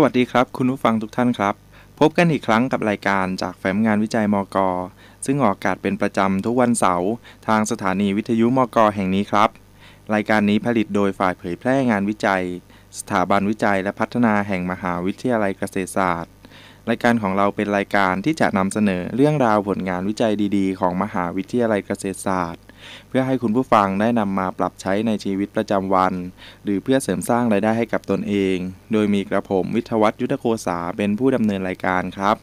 สวัสดีครับ คุณผู้ฟังทุกท่านครับ พบกันอีกครั้งกับรายการจากแฟ้มงานวิจัยมก ซึ่งออกอากาศเป็นประจำทุกวันเสาร์ทางสถานีวิทยุมก แห่งนี้ครับ รายการนี้ผลิตโดยฝ่ายเผยแพร่งานวิจัย สถาบันวิจัยและพัฒนาแห่งมหาวิทยาลัยเกษตรศาสตร์ รายการของเราเป็นรายการที่จะนำเสนอเรื่องราวผลงานวิจัยดี ๆ ของมหาวิทยาลัยเกษตรศาสตร์ เพื่อให้คุณผู้ฟังได้นำมาปรับใช้ในชีวิตประจำวัน หรือเพื่อเสริมสร้างรายได้ให้กับตนเอง โดยมีกระผมวิทวัฒน์ยุทธโกษาเป็นผู้ดำเนินรายการครับ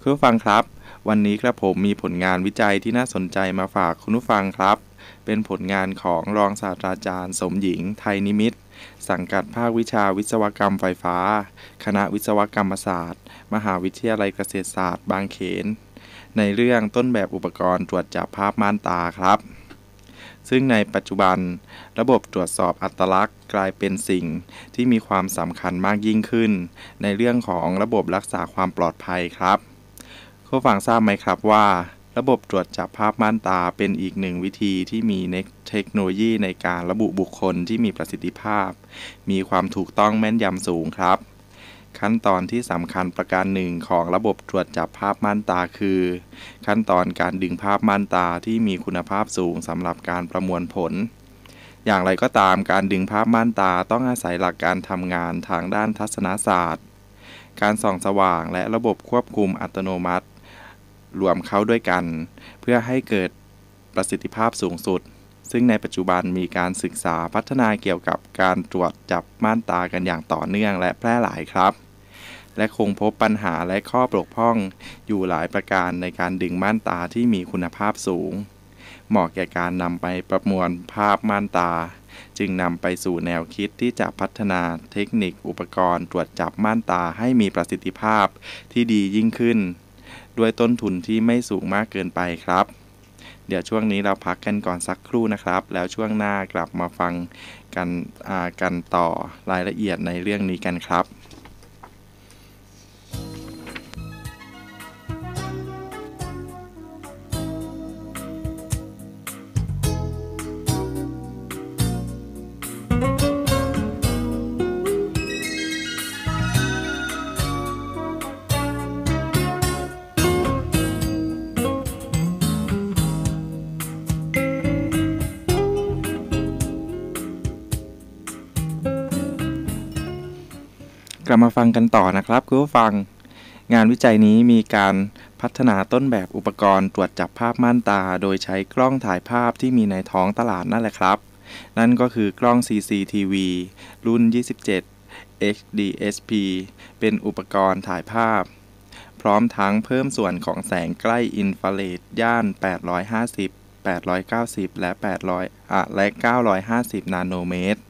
คุณผู้ฟังครับ วันนี้กระผมมีผลงานวิจัยที่น่าสนใจมาฝากคุณผู้ฟังครับ เป็นผลงานของรองศาสตราจารย์ สมหญิง ไทยนิมิตสังกัดภาควิชาวิศวกรรมไฟฟ้า คณะวิศวกรรมศาสตร์ มหาวิทยาลัยเกษตรศาสตร์ บางเขน ในเรื่องต้นแบบอุปกรณ์ตรวจจับภาพม่านตาครับ ซึ่งในปัจจุบัน ระบบตรวจสอบอัตลักษณ์กลายเป็นสิ่งที่มีความสำคัญมากยิ่งขึ้น ในเรื่องของระบบรักษาความปลอดภัยครับผู้ฟังทราบไหมครับว่า ระบบตรวจจับภาพม่านตาเป็นอีกหนึ่งวิธีที่มีเทคโนโลยีในการระบุบุคคลที่มีประสิทธิภาพ มีความถูกต้องแม่นยำสูงครับ ขั้นตอนที่สำคัญประการหนึ่งของระบบตรวจจับภาพม่านตาคือ ขั้นตอนการดึงภาพม่านตาที่มีคุณภาพสูงสำหรับการประมวลผล อย่างไรก็ตามการดึงภาพม่านตาต้องอาศัยหลักการทำงานทางด้านทัศนศาสตร์ การส่องสว่างและระบบควบคุมอัตโนมัติ รวมเข้าด้วยกัน เพื่อให้เกิดประสิทธิภาพสูงสุดซึ่งในปัจจุบันมีการศึกษาพัฒนาเกี่ยวกับการตรวจจับม่านตากันอย่างต่อเนื่องและแพร่หลายครับ และคงพบปัญหาและข้อบกพร่อง อยู่หลายประการในการดึงม่านตาที่มีคุณภาพสูง เหมาะแก่การนำไปประมวลภาพม่านตา จึงนำไปสู่แนวคิดที่จะพัฒนาเทคนิคอุปกรณ์ ตรวจจับม่านตาให้มีประสิทธิภาพที่ดียิ่งขึ้น ด้วยต้นทุนที่ไม่สูงมากเกินไปครับเดี๋ยวช่วงนี้เราพักกันก่อนสักครู่นะครับ แล้วช่วงหน้ากลับมาฟังกันกันต่อรายละเอียดในเรื่องนี้กันครับ ลับมาฟังกันต่อนะครับคุณผู้ฟัง งานวิจัยนี้มีการพัฒนาต้นแบบอุปกรณ์ตรวจจับภาพม่านตา โดยใช้กล้องถ่ายภาพที่มีในท้องตลาดนั่นแหละครับ นั่นก็คือกล้อง CCTV รุ่น 27 HDSP เป็นอุปกรณ์ถ่ายภาพ พร้อมทั้งเพิ่มส่วนของแสงใกล้อินฟราเรดย่าน 850 890 และ 800อะและ 950 นาโนเมตร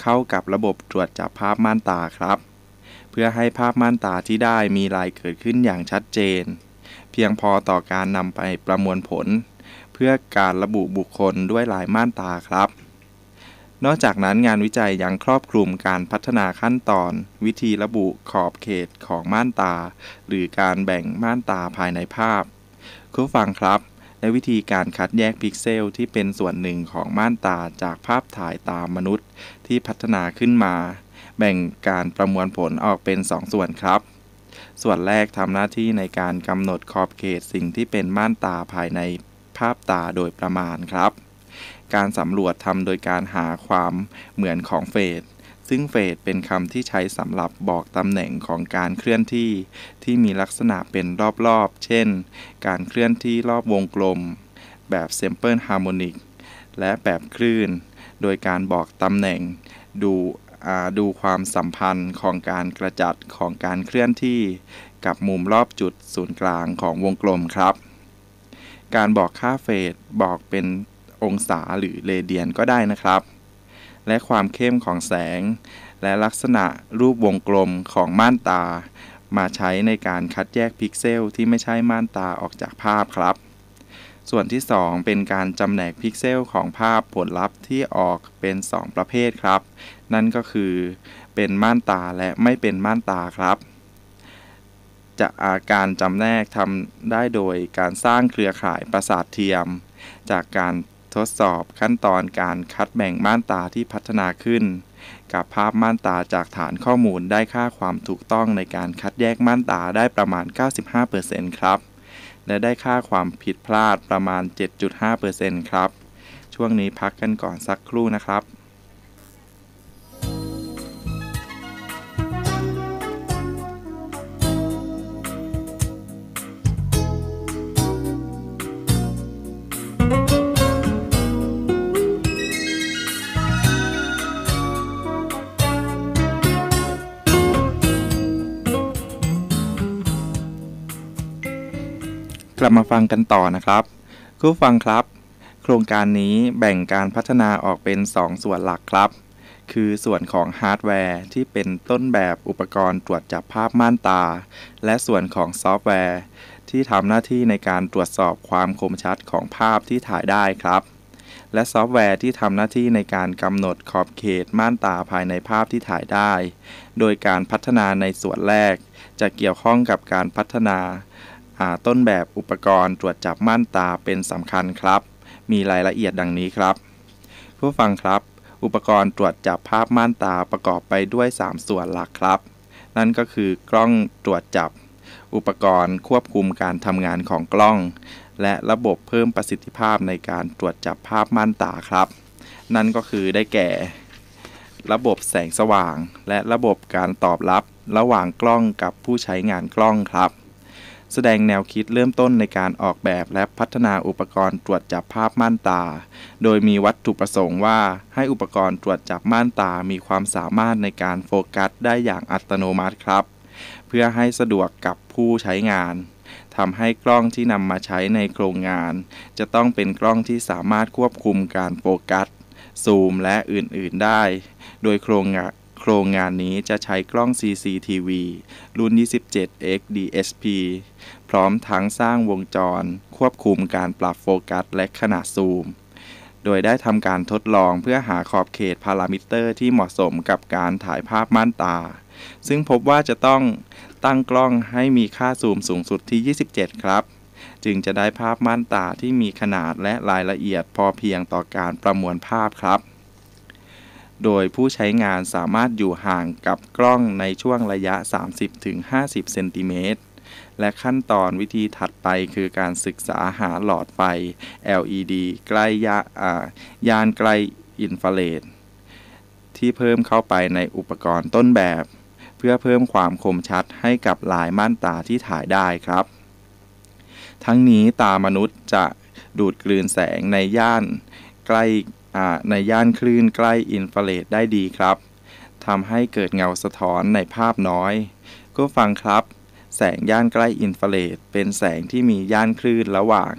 เข้ากับระบบตรวจจับภาพม่านตาครับ เพื่อให้ภาพม่านตาที่ได้มีลายเกิดขึ้นอย่างชัดเจน เพียงพอต่อการนำไปประมวลผล เพื่อการระบุบุคคลด้วยลายม่านตาครับ นอกจากนั้นงานวิจัยยังครอบคลุมการพัฒนาขั้นตอน วิธีระบุขอบเขตของม่านตา หรือการแบ่งม่านตาภายในภาพคุณฟังครับและวิธีการคัดแยกพิกเซลที่เป็นส่วนหนึ่งของม่านตาจากภาพถ่ายตามมนุษย์ที่พัฒนาขึ้นมา แบ่งการประมวลผลออกเป็น2สส่วนครับ ส่วนแรกทำหน้าที่ในการกำหนดขอบเขตสิ่งที่เป็นม่านตาภายในภาพตาโดยประมาณครับ การสำรวจทำโดยการหาความเหมือนของเฟสซึ่งเฟสเป็นคำที่ใช้สำหรับบอกตำแหน่งของการเคลื่อนที่ ที่มีลักษณะเป็นรอบๆ เช่น การเคลื่อนที่รอบวงกลม แบบเซมเปิลฮาร์โมนิกและแบบคลื่น โดยการบอกตำแหน่ง ดู ดูความสัมพันธ์ของการกระจัดของการเคลื่อนที่กับมุมรอบจุดศูนย์กลางของวงกลมครับ การบอกค่าเฟสบอกเป็นองศาหรือเรเดียนก็ได้นะครับ และความเข้มของแสง และลักษณะรูปวงกลมของม่านตา มาใช้ในการคัดแยกพิกเซลที่ไม่ใช่ม่านตาออกจากภาพครับ ส่วนที่ 2 เป็นการจำแนกพิกเซลของภาพผลลัพธ์ที่ออกเป็น 2 ประเภทครับ นั่นก็คือเป็นม่านตาและไม่เป็นม่านตาครับ จะอาการจำแนกทำได้โดยการสร้างเครือข่ายประสาทเทียม จากการทดสอบขั้นตอนการคัดแบ่งม่านตาที่พัฒนาขึ้น กับภาพม่านตาจากฐานข้อมูลได้ค่าความถูกต้องในการคัดแยกม่านตาได้ประมาณ 95%ครับ และได้ค่าความผิดพลาดประมาณ 7.5%ครับ ช่วงนี้พักกันก่อนสักครู่นะครับ กลับมาฟังกันต่อนะครับคุณฟังครับ โครงการนี้แบ่งการพัฒนาออกเป็น 2 ส่วนหลักครับ คือส่วนของฮาร์ดแวร์ที่เป็นต้นแบบอุปกรณ์ตรวจจับภาพม่านตา และส่วนของซอฟต์แวร์ ที่ทำหน้าที่ในการตรวจสอบความคมชัดของภาพที่ถ่ายได้ครับและซอฟต์แวร์ที่ทำหน้าที่ในการกำหนดขอบเขตม่านตาภายในภาพที่ถ่ายได้ โดยการพัฒนาในส่วนแรก จะเกี่ยวข้องกับการพัฒนา ต้นแบบอุปกรณ์ตรวจจับม่านตาเป็นสำคัญครับ มีรายละเอียดดังนี้ครับ ผู้ฟังครับ อุปกรณ์ตรวจจับภาพม่านตาประกอบไปด้วย 3 ส่วนหลักครับ นั่นก็คือกล้องตรวจจับ อุปกรณ์ควบคุมการทำงานของกล้อง และระบบเพิ่มประสิทธิภาพในการตรวจจับภาพม่านตาครับ นั่นก็คือได้แก่ ระบบแสงสว่าง และระบบการตอบรับระหว่างกล้องกับผู้ใช้งานกล้องครับ แสดงแนวคิดเริ่มต้นในการออกแบบและพัฒนาอุปกรณ์ตรวจจับภาพม่านตา โดยมีวัตถุประสงค์ว่าให้อุปกรณ์ตรวจจับม่านตามีความสามารถในการโฟกัสได้อย่างอัตโนมัติครับ เพื่อให้สะดวกกับผู้ใช้งานทำให้กล้องที่นำมาใช้ในโครงงาน จะต้องเป็นกล้องที่สามารถควบคุมการโฟกัสซูมและอื่นๆได้ โดยโครงงาน โครงงานนี้จะใช้กล้อง CCTV รุ่น 27X DSP พร้อมทั้งสร้างวงจร ควบคุมการปรับโฟกัสและขนาดซูม โดยได้ทำการทดลองเพื่อหาขอบเขตพารามิเตอร์ที่เหมาะสมกับการถ่ายภาพม่านตา ซึ่งพบว่าจะต้องตั้งกล้องให้มีค่าซูมสูงสุดที่ 27 ครับ จึงจะได้ภาพม่านตาที่มีขนาดและรายละเอียดพอเพียงต่อการประมวลภาพครับ โดยผู้ใช้งานสามารถอยู่ห่างกับกล้องในช่วงระยะ 30-50 เซนติเมตร และขั้นตอนวิธีถัดไปคือการศึกษาหาหลอดไฟ LED ใกล้ยายานใกลอินฟราเรดที่เพิ่มเข้าไปในอุปกรณ์ต้นแบบ เพื่อเพิ่มความคมชัดให้กับลายม่านตาที่ถ่ายได้ครับ ทั้งนี้ตามนุษย์จะดูดกลืนแสงในย่านใกล้ ในย่านคลื่นใกล้อินฟราเรดได้ดีครับทำให้เกิดเงาสะท้อนในภาพน้อย ก็ฟังครับ แสงย่านใกล้อินฟราเรดเป็นแสงที่มีย่านคลื่นระหว่าง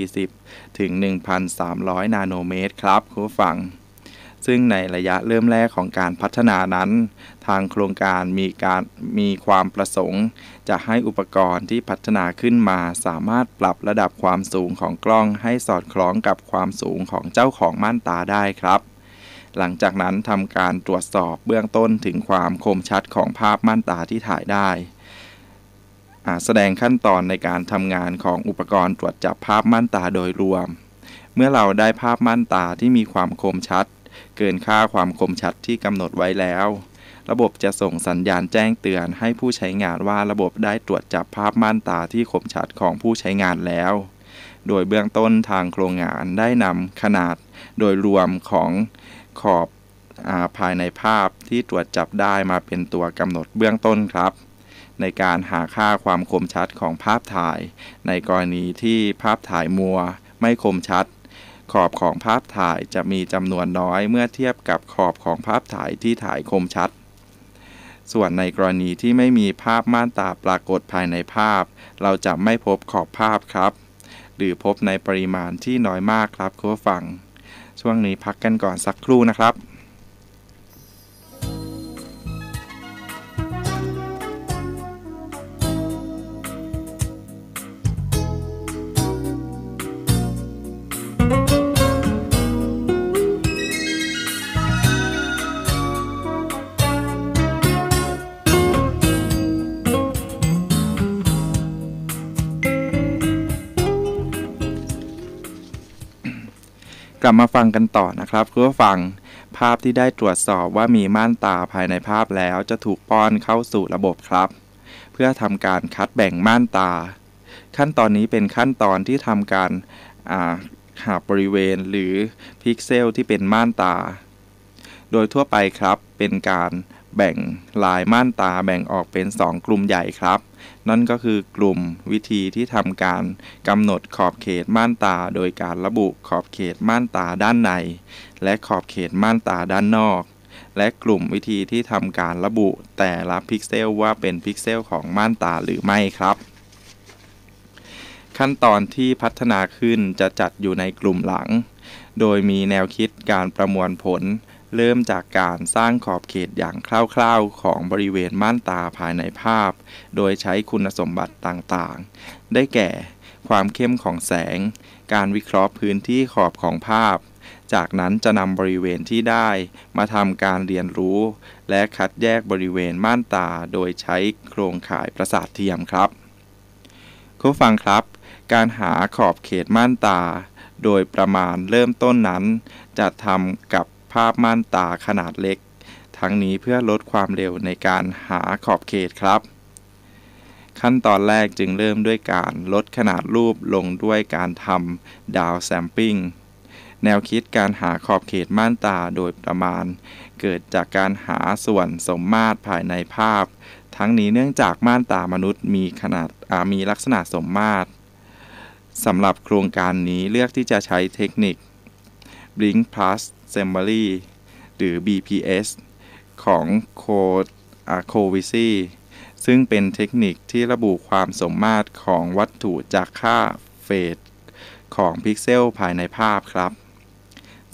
740 ถึง 1,300 นาโนเมตรครับคุณฟัง ซึ่งในระยะเริ่มแรกของการพัฒนานั้น ทางโครงการมีการมีความประสงค์ จะให้อุปกรณ์ที่พัฒนาขึ้นมา สามารถปรับระดับความสูงของกล้องให้สอดคล้องกับความสูงของเจ้าของม่านตาได้ครับหลังจากนั้นทำการตรวจสอบเบื้องต้นถึงความคมชัดของภาพม่านตาที่ถ่ายได้ แสดงขั้นตอนในการทำงานของอุปกรณ์ตรวจจับภาพม่านตาโดยรวม เมื่อเราได้ภาพม่านตาที่มีความคมชัด เกินค่าความคมชัดที่กำหนดไว้แล้ว ระบบจะส่งสัญญาณแจ้งเตือนให้ผู้ใช้งานว่าระบบได้ตรวจจับภาพม่านตาที่คมชัดของผู้ใช้งานแล้ว โดยเบื้องต้นทางโครงงานได้นำขนาดโดยรวมของขอบอภายในภาพที่ตรวจจับได้มาเป็นตัวกำหนดเบื้องต้นครับ ในการหาค่าความคมชัดของภาพถ่าย ในกรณีที่ภาพถ่ายมัว ไม่คมชัด ขอบของภาพถ่ายจะมีจำนวนน้อยเมื่อเทียบกับขอบของภาพถ่ายที่ถ่ายคมชัด ส่วนในกรณีที่ไม่มีภาพม่านตาปรากฏภายในภาพ เราจะไม่พบขอบภาพครับ หรือพบในปริมาณที่น้อยมากครับคุณผู้ฟัง ช่วงนี้พักกันก่อนสักครู่นะครับ ลับมาฟังกันต่อนะครับคุณผู้ฟังภาพที่ได้ตรวจสอบว่ามีม่านตาภายในภาพแล้วจะถูกป้อนเข้าสู่ระบบครับ เพื่อทำการคัดแบ่งม่านตา ขั้นตอนนี้เป็นขั้นตอนที่ทำการหาบริเวณหรือพิกเซลที่เป็นม่านตา โดยทั่วไปครับเป็นการแบ่งลายม่านตาแบ่งออกเป็น 2 กลุ่มใหญ่ครับ นั่นก็คือกลุ่มวิธีที่ทำการกำหนดขอบเขตม่านตา โดยการระบุขอบเขตม่านตาด้านใน และขอบเขตม่านตาด้านนอก และกลุ่มวิธีที่ทำการระบุแต่ละพิกเซลว่าเป็นพิกเซลของม่านตาหรือไม่ครับ ขั้นตอนที่พัฒนาขึ้นจะจัดอยู่ในกลุ่มหลัง โดยมีแนวคิดการประมวลผล เริ่มจากการสร้างขอบเขตอย่างคร่าวๆ ของบริเวณม่านตาภายในภาพ โดยใช้คุณสมบัติต่างๆ ได้แก่ ความเข้มของแสง การวิเคราะห์พื้นที่ขอบของภาพ จากนั้นจะนำบริเวณที่ได้มาทำการเรียนรู้ และคัดแยกบริเวณม่านตาโดยใช้โครงข่ายประสาทเทียมครับคุณฟังครับ การหาขอบเขตม่านตา โดยประมาณเริ่มต้นนั้น จะทำกับ ภาพม่านตาขนาดเล็ก ทั้งนี้เพื่อลดความเร็วในการหาขอบเขตครับ ขั้นตอนแรกจึงเริ่มด้วยการลดขนาดรูปลงด้วยการทำดาวแซมปิ้งแนวคิดการหาขอบเขตม่านตาโดยประมาณ เกิดจากการหาส่วนสมมาตรภายในภาพ ทั้งนี้เนื่องจากม่านตามนุษย์มีขนาดมีลักษณะสมมาตรสำหรับโครงการนี้เลือกที่จะใช้เทคนิค Blink Plus s e m b l y หรือ BPS ของโคดอาโควิซีซึ่งเป็นเทคนิคที่ระบุความสมมาตรของวัตถุจากค่าเฟสของพิกเซลภายในภาพครับ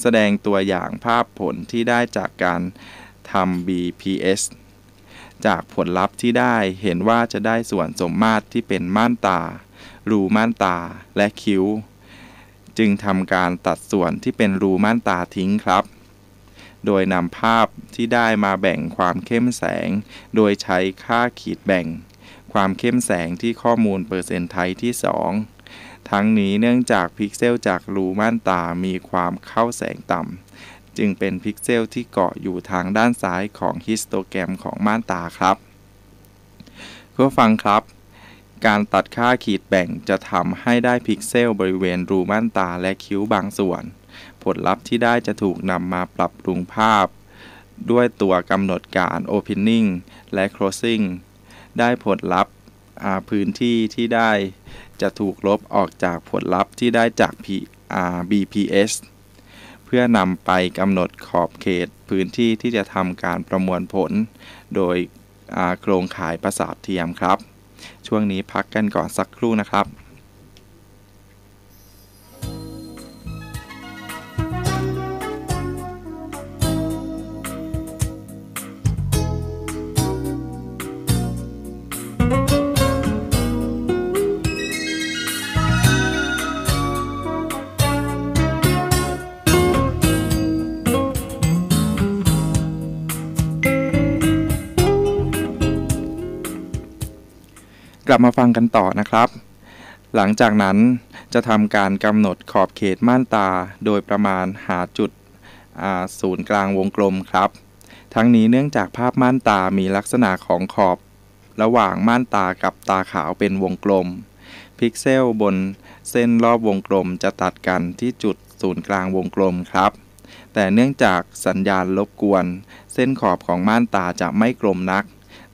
แสดงตัวอย่างภาพผลที่ได้จากการทำ BPS จากผลลัพธ์ที่ได้เห็นว่าจะได้ส่วนสมมาตรที่เป็นม่านตา รูม่านตา และคิ้ว จึงทำการตัดส่วนที่เป็นรูม่านตาทิ้งครับ โดยนำภาพที่ได้มาแบ่งความเข้มแสง โดยใช้ค่าขีดแบ่ง ความเข้มแสงที่ข้อมูลเปอร์เซนต์ไทที่ 2 ทั้งนี้เนื่องจากพิกเซลจากรูม่านตามีความเข้าแสงต่ำจึงเป็นพิกเซลที่เกาะอยู่ทางด้านซ้ายของฮิสโตแกรมของม่านตาครับเพื่อฟังครับ การตัดค่าขีดแบ่งจะทำให้ได้พิกเซลบริเวณรูม่านตาและคิ้วบางส่วน ผลลัพธ์ที่ได้จะถูกนำมาปรับปรุงภาพ ด้วยตัวกำหนดการ Opening และ Closing ได้ผลลัพธ์พื้นที่ที่ได้จะถูกลบออกจากผลลัพธ์ที่ได้จาก BPS เพื่อนำไปกำหนดขอบเขตพื้นที่ที่จะทำการประมวลผล โดยโครงข่ายประสาทเทียมครับ ช่วงนี้พักกันก่อนสักครู่นะครับ ลับมาฟังกันต่อนะครับ หลังจากนั้นจะทำการกำหนดขอบเขตม่านตาโดยประมาณหาจุดศูนย์กลางวงกลมครับ ทั้งนี้เนื่องจากภาพม่านตามีลักษณะของขอบ ระหว่างม่านตากับตาขาวเป็นวงกลม พิกเซลบนเส้นรอบวงกลมจะตัดกันที่จุดศูนย์กลางวงกลมครับ แต่เนื่องจากสัญญาณรบกวน เส้นขอบของม่านตาจะไม่กลมนัก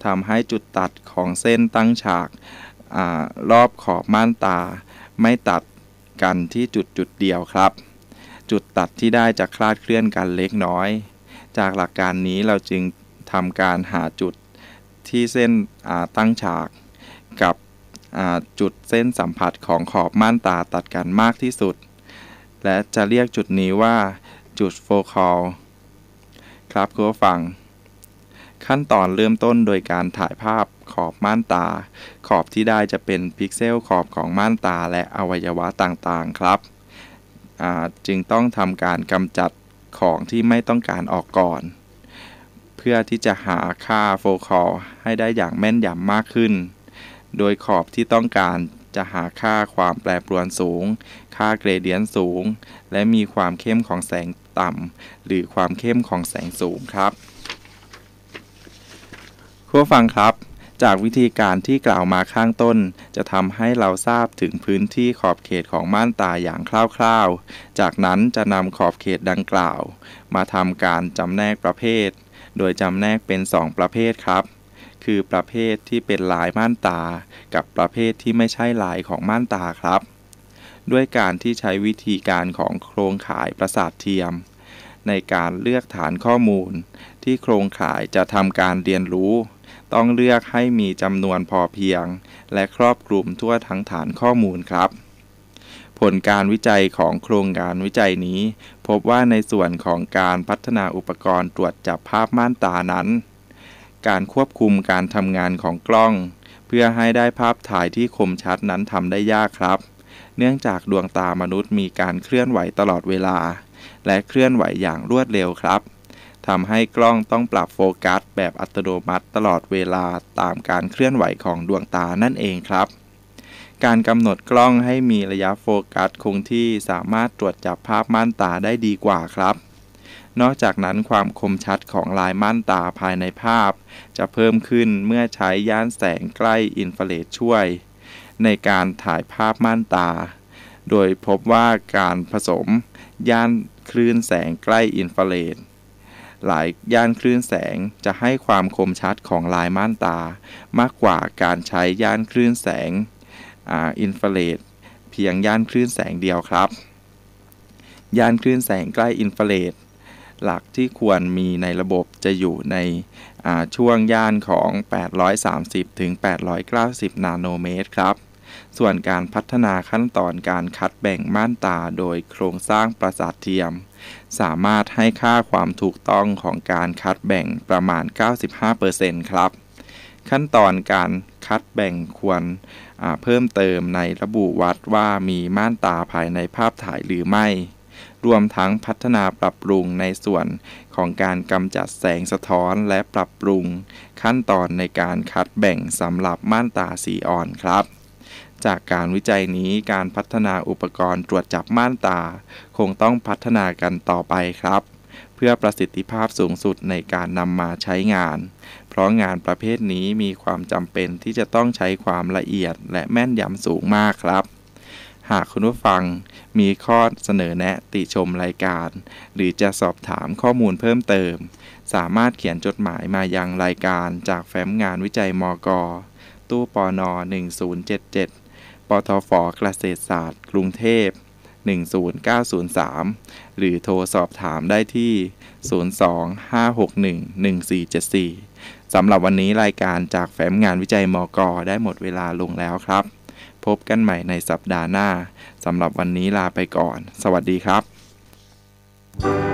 ทำให้จุดตัดของเส้นตั้งฉากอรอบขอบม่านตา ไม่ตัดกันที่จุดจุดเดียวครับ จุดตัดที่ได้จะคลาดเคลื่อนกันเล็กน้อย จากหลักการนี้เราจึงทำการหาจุดที่เส้นตั้งฉาก กับจุดเส้นสัมผัสของขอบม่านตาตัดกันมากที่สุด และจะเรียกจุดนี้ว่าจุดโฟกัลครับคุณผู้ฟัง ขั้นตอนเริ่มต้นโดยการถ่ายภาพขอบม่านตา ขอบที่ได้จะเป็นพิกเซลขอบของม่านตาและอวัยวะต่างๆครับ จึงต้องทำการกำจัดของที่ไม่ต้องการออกก่อน เพื่อที่จะหาค่าโฟคอลให้ได้อย่างแม่นยำมากขึ้น โดยขอบที่ต้องการจะหาค่าความแปรปรวนสูง ค่าเกรเดียนสูง และมีความเข้มของแสงต่ำ หรือความเข้มของแสงสูงครับ ผู้ฟังครับจากวิธีการที่กล่าวมาข้างต้น จะทำให้เราทราบถึงพื้นที่ขอบเขตของม่านตาอย่างคร่าวๆ จากนั้นจะนำขอบเขตดังกล่าว มาทำการจำแนกประเภท โดยจำแนกเป็น 2 ประเภทครับ คือประเภทที่เป็นลายม่านตา กับประเภทที่ไม่ใช่ลายของม่านตาครับ ด้วยการที่ใช้วิธีการของโครงข่ายประสาทเทียม ในการเลือกฐานข้อมูล ที่โครงข่ายจะทำการเรียนรู้ ต้องเลือกให้มีจำนวนพอเพียง และครอบคลุมทั่วทั้งฐานข้อมูลครับ ผลการวิจัยของโครงการวิจัยนี้ พบว่าในส่วนของการพัฒนาอุปกรณ์ตรวจจับภาพม่านตานั้น การควบคุมการทำงานของกล้อง เพื่อให้ได้ภาพถ่ายที่คมชัดนั้นทำได้ยากครับ เนื่องจากดวงตามนุษย์มีการเคลื่อนไหวตลอดเวลา และเคลื่อนไหวอย่างรวดเร็วครับ ทำให้กล้องต้องปรับโฟกัสแบบอัตโนมัติตลอดเวลาตามการเคลื่อนไหวของดวงตานั่นเองครับ การกำหนดกล้องให้มีระยะโฟกัสคงที่สามารถตรวจจับภาพม่านตาได้ดีกว่าครับ นอกจากนั้นความคมชัดของลายม่านตาภายในภาพ จะเพิ่มขึ้นเมื่อใช้ย่านแสงใกล้อินฟราเรดช่วย ในการถ่ายภาพม่านตา โดยพบว่าการผสมย่านคลื่นแสงใกล้อินฟราเรด หลายย่านคลื่นแสงจะให้ความคมชัดของลายม่านตา มากกว่าการใช้ย่านคลื่นแสงอินฟราเรดเพียงย่านคลื่นแสงเดียวครับ ย่านคลื่นแสงใกล้อินฟราเรดหลักที่ควรมีในระบบจะอยู่ในช่วงย่านของ 830 ถึง 890 นาโนเมตรครับ ส่วนการพัฒนาขั้นตอนการคัดแบ่งม่านตาโดยโครงสร้างประสาทเทียม สามารถให้ค่าความถูกต้องของการคัดแบ่งประมาณ 95%ครับ ขั้นตอนการคัดแบ่งควรเพิ่มเติมในระบุวัดว่ามีม่านตาภายในภาพถ่ายหรือไม่ รวมทั้งพัฒนาปรับปรุงในส่วนของการกำจัดแสงสะท้อนและปรับปรุง ขั้นตอนในการคัดแบ่งสำหรับม่านตาสีอ่อนครับ จากการวิจัยนี้การพัฒนาอุปกรณ์ตรวจจับม่านตา คงต้องพัฒนากันต่อไปครับ เพื่อประสิทธิภาพสูงสุดในการนำมาใช้งาน เพราะงานประเภทนี้มีความจำเป็นที่จะต้องใช้ความละเอียดและแม่นยำสูงมากครับหากคุณผู้ฟังมีข้อเสนอแนะติชมรายการ หรือจะสอบถามข้อมูลเพิ่มเติม สามารถเขียนจดหมายมายังรายการจากแฟ้มงานวิจัยมก ตู้ปอนอ1077 ทฟเกษตรศาสตร์ กรุงเทพ 10903 หรือโทรสอบถามได้ที่ 025611474 สำหรับวันนี้รายการจากแฟ้มงานวิจัยมกได้หมดเวลาลงแล้วครับ พบกันใหม่ในสัปดาห์หน้า สำหรับวันนี้ลาไปก่อน สวัสดีครับ